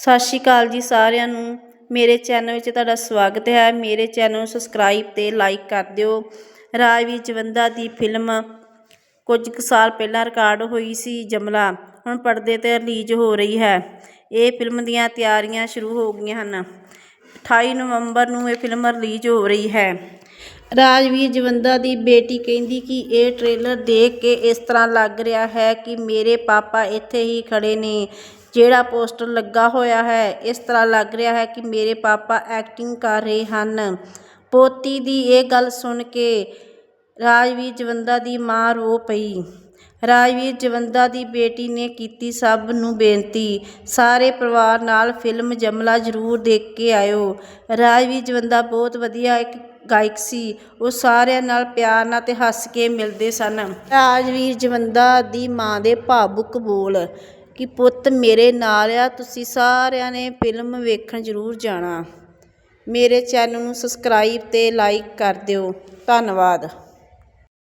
ਸਤਿ ਸ਼੍ਰੀ ਅਕਾਲ ਜੀ ਸਾਰਿਆਂ ਨੂੰ। ਮੇਰੇ ਚੈਨਲ ਵਿੱਚ ਤੁਹਾਡਾ ਸਵਾਗਤ ਹੈ। ਮੇਰੇ ਚੈਨਲ ਨੂੰ ਸਬਸਕ੍ਰਾਈਬ ਤੇ ਲਾਈਕ ਕਰ ਦਿਓ। ਰਾਜਵੀਰ ਜਵੰਦਾ ਦੀ ਫਿਲਮ ਕੁਝ ਕੁ ਸਾਲ ਪਹਿਲਾਂ ਰਿਕਾਰਡ ਹੋਈ ਸੀ, ਜਮਲਾ। ਹੁਣ ਪਰਦੇ ਤੇ ਰਿਲੀਜ਼ ਹੋ ਰਹੀ ਹੈ। ਇਹ ਫਿਲਮ ਦੀਆਂ ਤਿਆਰੀਆਂ ਸ਼ੁਰੂ ਹੋ ਗਈਆਂ ਹਨ। 28 ਨਵੰਬਰ ਨੂੰ ਇਹ ਫਿਲਮ ਰਿਲੀਜ਼ ਹੋ ਰਹੀ ਹੈ। ਰਾਜਵੀਰ ਜਵੰਦਾ ਦੀ ਬੇਟੀ ਕਹਿੰਦੀ ਕਿ ਇਹ ਟ੍ਰੇਲਰ ਦੇਖ ਕੇ ਇਸ ਤਰ੍ਹਾਂ ਲੱਗ ਰਿਹਾ ਹੈ ਕਿ ਮੇਰੇ ਪਾਪਾ ਇੱਥੇ ਹੀ ਖੜੇ ਨੇ, ਜਿਹੜਾ ਪੋਸਟਰ ਲੱਗਾ ਹੋਇਆ ਹੈ, ਇਸ ਤਰ੍ਹਾਂ ਲੱਗ ਰਿਹਾ ਹੈ ਕਿ ਮੇਰੇ ਪਾਪਾ ਐਕਟਿੰਗ ਕਰ ਰਹੇ ਹਨ। ਪੋਤੀ ਦੀ ਇਹ ਗੱਲ ਸੁਣ ਕੇ ਰਾਜਵੀਰ ਜਵੰਦਾ ਦੀ ਮਾਂ ਰੋ ਪਈ। ਰਾਜਵੀਰ ਜਵੰਦਾ ਦੀ ਬੇਟੀ ਨੇ ਕੀਤੀ ਸਭ ਨੂੰ ਬੇਨਤੀ। ਸਾਰੇ ਪਰਿਵਾਰ ਨਾਲ ਫਿਲਮ ਜਮਲਾ ਜ਼ਰੂਰ ਦੇਖ ਕੇ ਆਇਓ। ਰਾਜਵੀਰ ਜਵੰਦਾ ਬਹੁਤ ਵਧੀਆ ਇੱਕ ਗਾਇਕ ਸੀ। ਉਹ ਸਾਰਿਆਂ ਨਾਲ ਪਿਆਰ ਨਾਲ ਤੇ ਹੱਸ ਕੇ ਮਿਲਦੇ ਸਨ। ਰਾਜਵੀਰ ਜਵੰਦਾ ਦੀ ਮਾਂ ਦੇ ਭਾਵੁਕ ਬੋਲ, ਕਿ ਪੁੱਤ ਮੇਰੇ ਨਾਲ ਆ, ਤੁਸੀਂ ਸਾਰਿਆਂ ਨੇ ਫਿਲਮ ਵੇਖਣ ਜ਼ਰੂਰ ਜਾਣਾ। ਮੇਰੇ ਚੈਨਲ ਨੂੰ ਸਬਸਕ੍ਰਾਈਬ ਤੇ ਲਾਈਕ ਕਰ ਦਿਓ। ਧੰਨਵਾਦ।